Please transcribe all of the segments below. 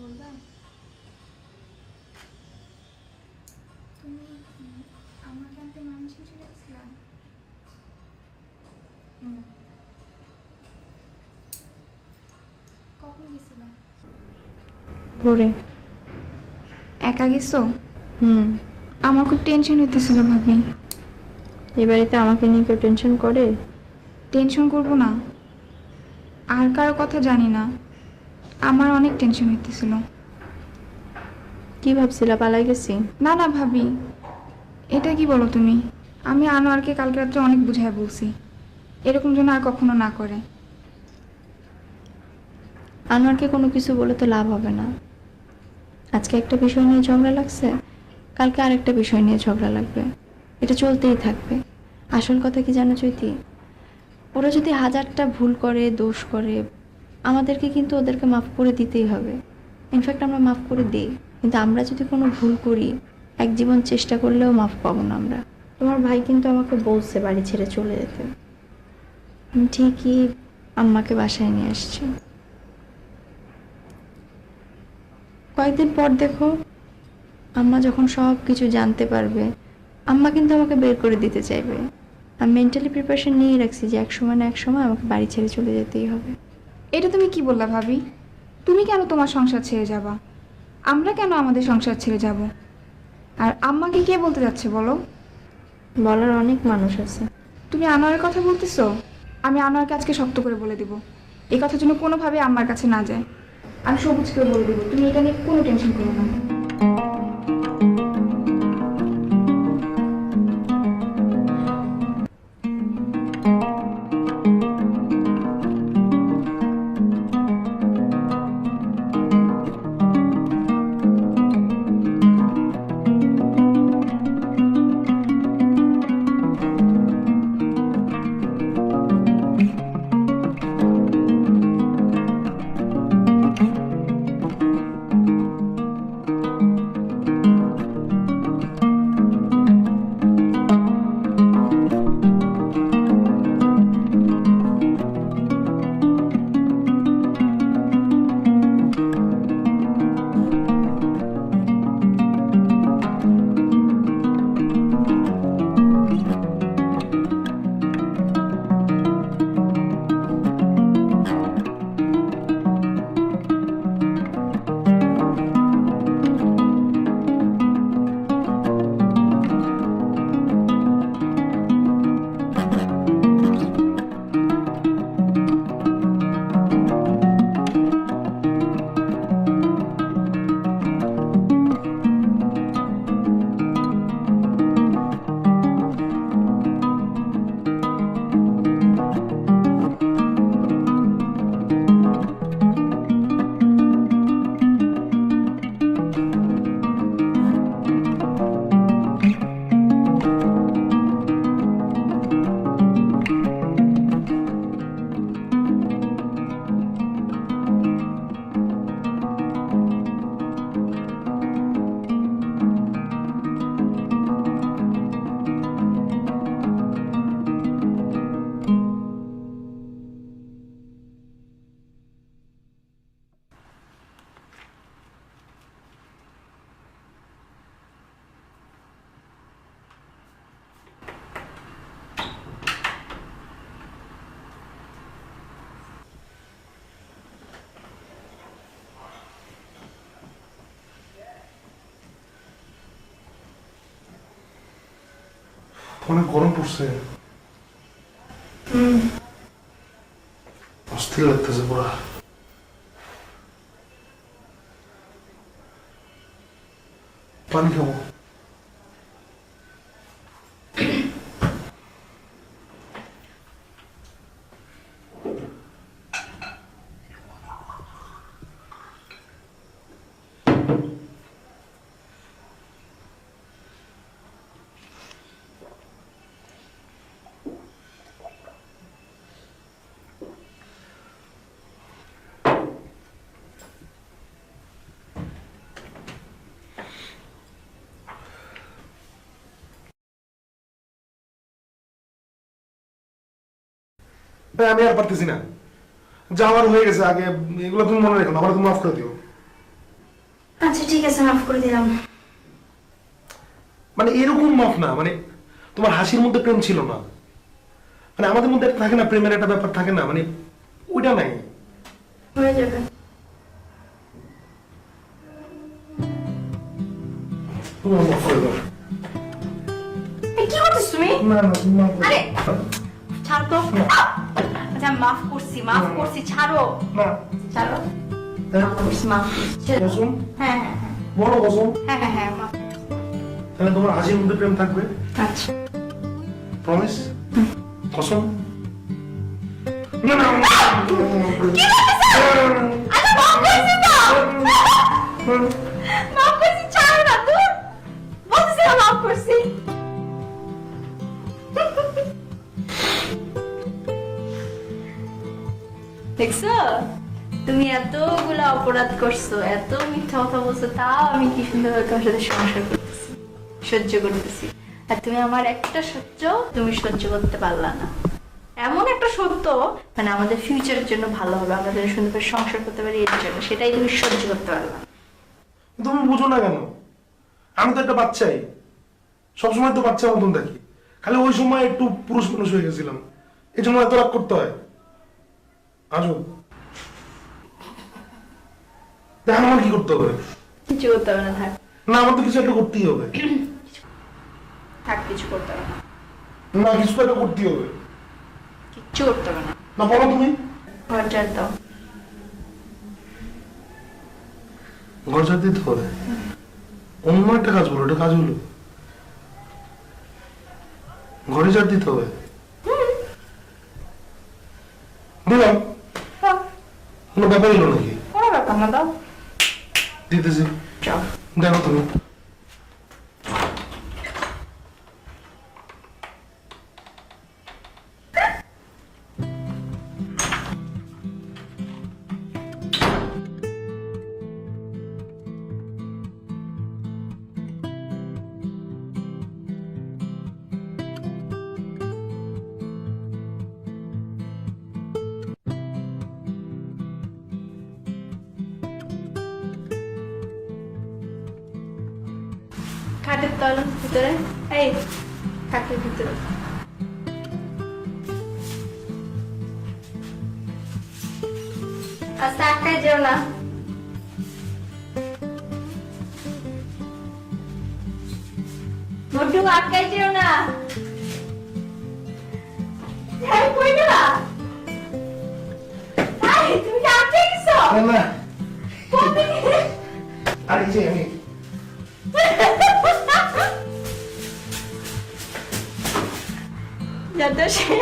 বলবা তুমি আমার ক্যাম্পে মানুষ চলে গেছিলাম কখন গেছিলাম ভোরে। একা গেছো? হুম। আমার খুব টেনশন হইতেছিল ভাবি। এই বাড়িতে আমাকে নিয়ে কেউ টেনশন করে? টেনশন করব না। আর কারও কথা জানি না। আমার অনেক টেনশন হইতেছিল। কি ভাবছিলা পালাই গেছি? না না ভাবি। এটা কি বলো তুমি? আমি আনোয়ারকে কালকে রাত্রে অনেক বুঝায় বলছি। এরকম যেন আর কখনো না করে। আনোয়ারকে কোনো কিছু বলে তো লাভ হবে না। আজকে একটা বিষয় নিয়ে ঝগড়া লাগছে কালকে আরেকটা বিষয় নিয়ে ঝগড়া লাগবে। এটা চলতেই থাকবে। আসল কথা কি জানো চৈতি? ওরা যদি হাজারটা ভুল করে দোষ করে আমাদেরকে কিন্তু ওদেরকে মাফ করে দিতেই হবে। ইনফ্যাক্ট আমরা মাফ করে দিই। কিন্তু আমরা যদি কোনো ভুল করি এক জীবন চেষ্টা করলেও মাফ পাবো না আমরা। তোমার ভাই কিন্তু আমাকে বলছে বাড়ি ছেড়ে চলে যেতে। আমি ঠিকই আম্মাকে বাসায় নিয়ে আসছি। কয়েকদিন পর দেখো আম্মা যখন সব কিছু জানতে পারবে আম্মা কিন্তু আমাকে বের করে দিতে চাইবে। আমি মেন্টালি প্রিপারেশন নিয়ে রাখছি যে এক সময় না এক সময় আমাকে বাড়ি ছেড়ে চলে যেতেই হবে। এটা তুমি কি বললা ভাবি? তুমি কেন তোমার সংসার ছেড়ে যাবা? আমরা কেন আমাদের সংসার ছেড়ে যাব? আর আম্মাকে কে বলতে যাচ্ছে বলো? বলার অনেক মানুষ আছে। তুমি আনোয়ারের কথা বলতেছো? আমি আনোয়ারকে আজকে শক্ত করে বলে দিব। এই কথা যেন কোনোভাবে আম্মার কাছে না যায়। আমি সবুজকে বলে দিব। তুমি এটা নিয়ে কোনো টেনশন করো না। Πάνε κορόν που σε. Mm. Ας τι λέτε. Πάνε κι. ভাই আমি আর পারতেছি না। যা আমার হয়ে গেছে আগে এগুলো তুমি মনে রেখো না আমার তুমি মাফ করে দিও। আচ্ছা ঠিক আছে মাফ করে দিলাম। মানে এরকম মাফ না মানে তোমার হাসির মধ্যে প্রেম ছিল না। মানে আমাদের মধ্যে থাকে না প্রেমের একটা ব্যাপার থাকে না মানে ওইটা নাই। হয়ে যাবে। তুমি মাফ করে দাও। কি করছিস তুমি? না না তুমি মাফ করে আরে! ছাড় তো। আচ্ছা মাফ করছি মাফ করছি ছাড়ো না ছাড়ো হ্যাঁ? মাফ করছি মাফ করছি হ্যাঁ হ্যাঁ হ্যাঁ বড় কসম হ্যাঁ হ্যাঁ হ্যাঁ মাফ তাহলে তোমার হাসির মধ্যে প্রেম থাকবে আচ্ছা প্রমিস কসম না না মাফ করছি ছাড়ো না তো বলছি মাফ করছি দেখছ? তুমি এতগুলা অপরাধ করছ, এত মিথ্যা কথা বলছো, তাও আমি কি সুন্দর তোমার সাথে সংসার করতেছি, সহ্য করতেছি। আর তুমি আমার একটা সহ্য তুমি সহ্য করতে পারলা না। এমন একটা সত্য মানে আমাদের ফিউচারের জন্য ভালো হবে যেন সুন্দর সংসার করতে পারি এর জন্য। সেটাই তুমি সহ্য করতে পারলা। তুমি বুঝো না কেন? আমি তো একটা বাচ্চাই। সবসময় তো বাচ্চার মতন থাকি। খালি ওই সময় একটু পুরুষ মানুষ হয়ে গেছিলাম। এই জন্য এত রাগ করতে হয়। দেখেন আমার কি করতে হবে? কিছু করতে হবে না থাক। না আমার তো কিছু একটা করতেই হবে। থাক কিছু করতে হবে না। না কিছু একটা করতেই হবে। কিচ্ছু করতে হবে না। না বলো তুমি। ঘর ঝাড় দাও। ঘর ঝাড় দিতে হবে? অন্য একটা কাজ বলো এটা কাজ হলো। ঘরে ঝাড় দিতে হবে দিলাম দাও। কোনো ব্যাপারই হলো নাকি কোনো ব্যাপার না দাও। দিতেছি। দেখো তুমি। খাটের তল ভিতরে এই খাটের ভিতরে। আস্তে আটকায় যেও না। মোটু আটকায় যেও না। কই গেলা? তুমি কি আটকে গেছো? না না। আর এই যে আমি। যাতে সে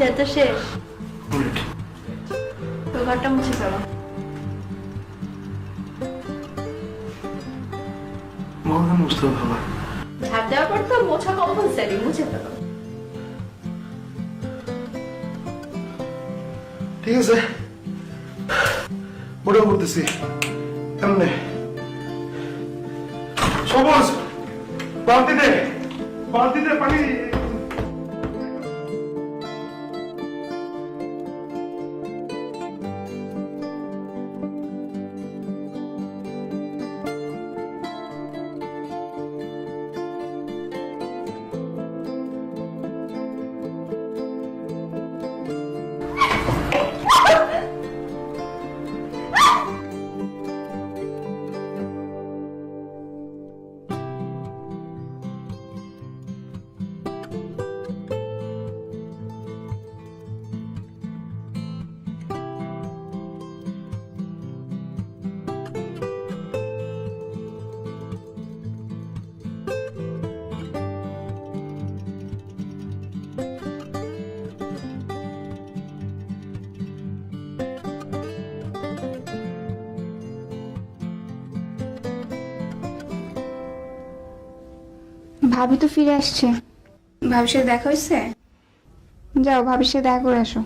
যাতে বুলেট তো ঘরটা মুছে ফেলো পর তো মোছা কম্পালসারি ঠিক আছে ওটাও করতেছি এমনি সবুজ ਬੰਦ ਦੇ ਬੰਦ ਦੇ ਪਾਣੀ। ভাবি তো ফিরে আসছে। ভাবির সাথে দেখা হয়েছে? যাও ভাবির সাথে দেখা করে আসো।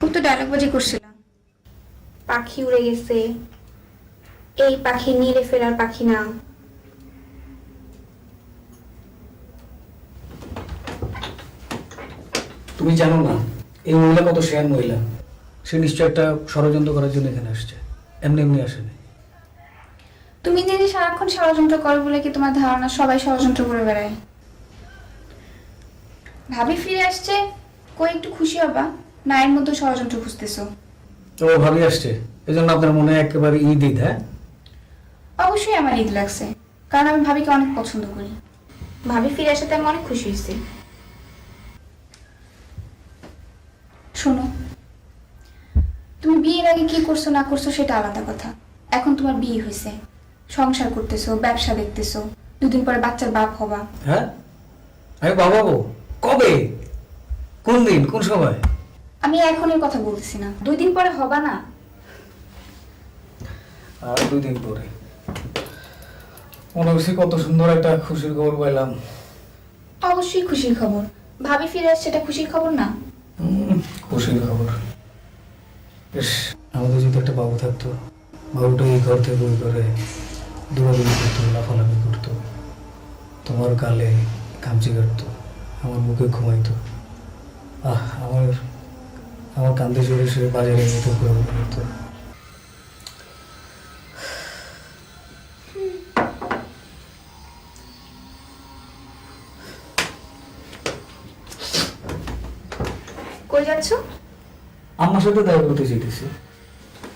খুব তো ডায়লগ বাজি করছিলাম। পাখি উড়ে গেছে। এই পাখি নীলে ফেরার পাখি না। তুমি জানো না এই মহিলা কত শেয়ার মহিলা। সে নিশ্চয় একটা ষড়যন্ত্র করার জন্য এখানে আসছে। এমনি এমনি আসেনি। তুমি যে সারাক্ষণ ষড়যন্ত্র করো বলে কি তোমার ধারণা সবাই ষড়যন্ত্র করে বেড়ায়? ভাবি ফিরে আসছে কই একটু খুশি হবা এর মধ্যে ষড়যন্ত্র খুঁজতেছো। তো ও ভাবি আসছে এই জন্য আপনার মনে একেবারে ঈদ ঈদ হ্যাঁ? অবশ্যই আমার ঈদ লাগছে কারণ আমি ভাবিকে অনেক পছন্দ করি। ভাবি ফিরে আসাতে আমি অনেক খুশি হয়েছি। শোনো তুমি বিয়ের আগে কি করছ না করছ সেটা আলাদা কথা। এখন তোমার বিয়ে হয়েছে। সংসার করতেছো ব্যবসা দেখতেছো দুদিন পরে বাচ্চার বাপ হবা। হ্যাঁ? আমি বাবা গো কবে? কোন দিন? কোন সময়? আমি এখনের কথা বলতেছি না। দুই দিন পরে হবা না? আর দুই দিন পরে। মনে হচ্ছে কত সুন্দর একটা খুশির খবর পাইলাম। অবশ্যই খুশির খবর। ভাবি ফিরে আসছে এটা খুশির খবর না? খুশির খবর। বেশ আমাদের যদি একটা বাবু থাকতো বাবুটা এই ঘর থেকে ওই ঘরে দৌড়াদৌড়ি করতো লাফালাফি করতো। তোমার গালে কামচি কাটতো আমার মুখে ঘুমাইতো। আহ আমার আমার কান্দে জোরে সে বাজারে যেতে ঘোরাঘুরি করতো কই যাচ্ছ? আমার সাথে দেখা করতে চাইতেছি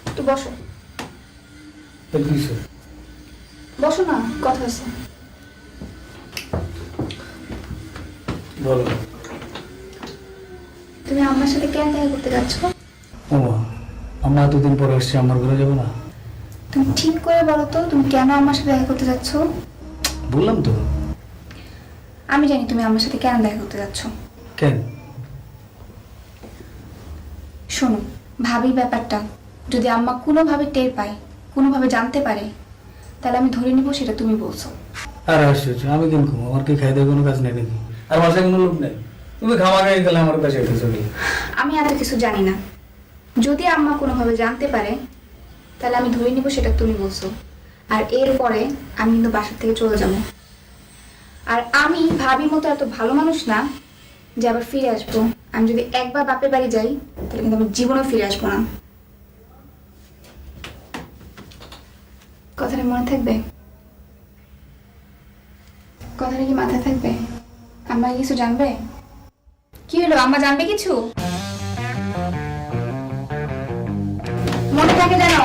একটু বসো। তাহলে কি হইছে? বসো না কথা আছে বলো। তুমি আমার সাথে কেন দেখা করতে যাচ্ছ? ও আমরা এতদিন পরে এসছি আমার ঘরে যাব না? তুমি ঠিক করে বলো তো তুমি কেন আমার সাথে দেখা করতে যাচ্ছ? বললাম তো। আমি জানি তুমি আমার সাথে কেন দেখা করতে যাচ্ছ। কেন? শোনো ভাবির ব্যাপারটা। যদি আম্মা কোনোভাবে টের পায় কোনোভাবে জানতে পারে তাহলে আমি ধরে নিব সেটা তুমি বলছো। আর আশ্চর্য আমি কেন ঘুমো আমার কি খাই দেয় কোনো কাজ নেই নাকি? আর বাসায় কোনো লোক নেই? তুমি খামা খাই গেলে আমার কাছে চলে আমি এত কিছু জানি না। যদি আম্মা কোনোভাবে জানতে পারে তাহলে আমি ধরে নিব সেটা তুমি বলছো। আর এরপরে আমি কিন্তু বাসা থেকে চলে যাব। আর আমি ভাবি মতো এত ভালো মানুষ না যে আবার ফিরে আসব। আমি যদি একবার বাপের বাড়ি যাই তাহলে কিন্তু আমি জীবনেও ফিরে আসব না। কথাটা মনে থাকবে? কথাটা কি মাথায় থাকবে? আম্মা কিছু জানবে? কি হলো? আম্মা জানবে কিছু? মনে থাকে জানো